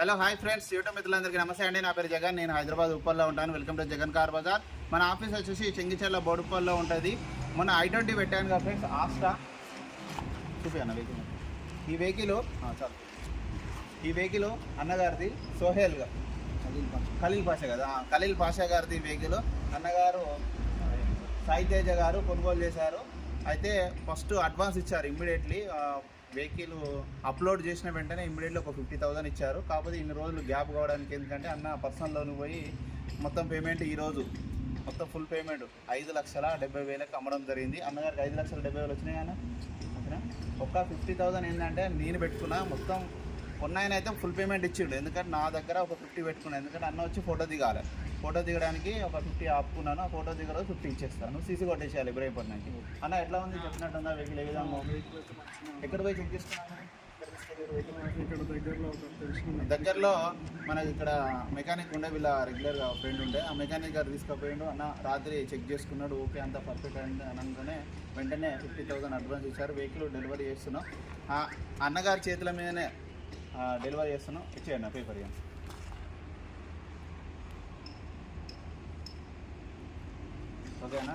Hello hi friends YouTube మిత్రులందరికీ నమస్తే అండి. నా పేరు జగన్. నేను హైదరాబాద్ ఉప్పల్లో ఉంటాను. Welcome to Jagan car bazaar మన ఆఫీస్ వచ్చేసి చెంగిచెర్ల బోడుప్పల్లో ఉంటుంది. మొన్న ఐ ట్వంటీ పెట్టాను కదా ఫ్రెండ్స్ ఆస్టా చూపియన్న వెహికల్ ఈ వెహికల్ చాలు. ఈ వెహికల్ అన్నగారిది సోహేల్గా ఖలీల్ పాషా కదా? ఖలీల్ పాషా గారిది వెహికల్ అన్నగారు సాయి తేజ గారు కొనుగోలు చేశారు. అయితే ఫస్ట్ అడ్వాన్స్ ఇచ్చారు ఇమ్మీడియట్లీ. వెహికల్ అప్లోడ్ చేసిన వెంటనే ఇమ్మీడియట్లీ ఒక ఫిఫ్టీ థౌసండ్ ఇచ్చారు. కాకపోతే ఇన్ని రోజులు గ్యాప్ కావడానికి ఎందుకంటే అన్న పర్సనల్ లోన్ పోయి మొత్తం పేమెంట్ ఈరోజు మొత్తం ఫుల్ పేమెంట్. ఐదు లక్షల డెబ్బై వేలకు అమ్మడం జరిగింది. అన్నగారికి ఐదు లక్షల డెబ్బై వేలు వచ్చినాయి అన్న. ఓకేనా? ఒక ఫిఫ్టీ థౌసండ్ ఏంటంటే నేను పెట్టుకున్నా. మొత్తం కొన్నాయన అయితే ఫుల్ పేమెంట్ ఇచ్చిండు. ఎందుకంటే నా దగ్గర ఒక ఫిఫ్టీ పెట్టుకున్నాను ఎందుకంటే అన్న వచ్చి ఫోటో దిగాలి. ఫోటో దిగడానికి ఒక ఫిఫ్టీ ఆపుకున్నాను. ఆ ఫోటో దిగడం ఫిఫ్టీ ఇచ్చేస్తాను. సీసీ కొట్టేసేయాలి ఇబ్రాహీపట్నానికి అన్న ఎట్లా ఉంది? చెప్పినట్టుందా వెహికల్ ఏ విధంగా ఎక్కడ పోయి చెక్ చేసుకున్నాను దగ్గరలో మనకి ఇక్కడ మెకానిక్ ఉండే వీళ్ళ రెగ్యులర్గా ఫ్రెండ్ ఉండే. ఆ మెకానిక్ గారు తీసుకుపోయిండు. అన్న రాత్రి చెక్ చేసుకున్నాడు. ఓకే అంత పర్ఫెక్ట్ అండి అని అనుకునే వెంటనే ఫిఫ్టీ థౌసండ్ అడ్వాన్స్ ఇచ్చారు. వెహికల్ డెలివరీ చేస్తున్నాం. అన్నగారి చేతుల మీదనే డెలివరీ చేస్తున్నాం. ఇచ్చేయండి ఆ పేపర్ ఇవ్వండి. ఓకేనా?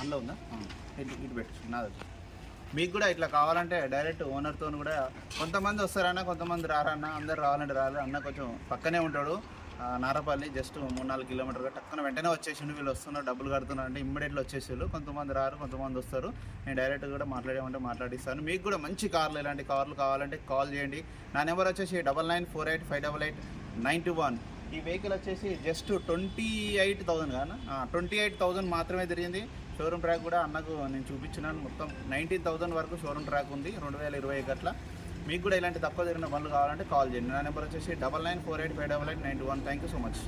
అందులో ఉందా? ఇటు ఇటు పెట్టు. నాది మీకు కూడా ఇట్లా కావాలంటే డైరెక్ట్ ఓనర్తో కూడా కొంతమంది వస్తారన్న కొంతమంది రారన్న అందరు రావాలంటే రారు అన్న కొంచెం పక్కనే ఉంటాడు. నారపల్లి జస్ట్ మూడు నాలుగు కిలోమీటర్గా టక్కున వెంటనే వచ్చేసిండు వీళ్ళు వస్తున్నారు డబ్బులు కడుతున్నారు అంటే ఇమ్మీడియట్లీ వచ్చేసారు కొంతమంది రారు కొంతమంది వస్తారు. నేను డైరెక్ట్ కూడా మాట్లాడేమంటే మాట్లాడిస్తాను. మీకు కూడా మంచి కార్లు ఇలాంటి కార్లు కావాలంటే కాల్ చేయండి. నా నెంబర్ వచ్చేసి double nine four eight five double eight nine two one. ఈ వెహికల్ వచ్చేసి జస్ట్ ట్వంటీ ఎయిట్ థౌసండ్ కానా ట్వంటీ ఎయిట్ థౌసండ్ మాత్రమే తిరిగింది. షోరూమ్ ట్రాక్ కూడా అన్నకు నేను చూపించినాను. మొత్తం నైన్టీన్ థౌసండ్ వరకు షోరూమ్ ట్రాక్ ఉంది. రెండు వేల ఇరవై అట్లా మీకు కూడా ఇలాంటి తక్కువ జరిగిన పనులు కావాలంటే కాల్ చేయండి. నా నెంబర్ వచ్చేసి double nine four eight five double eight nine two one. Thank you so much.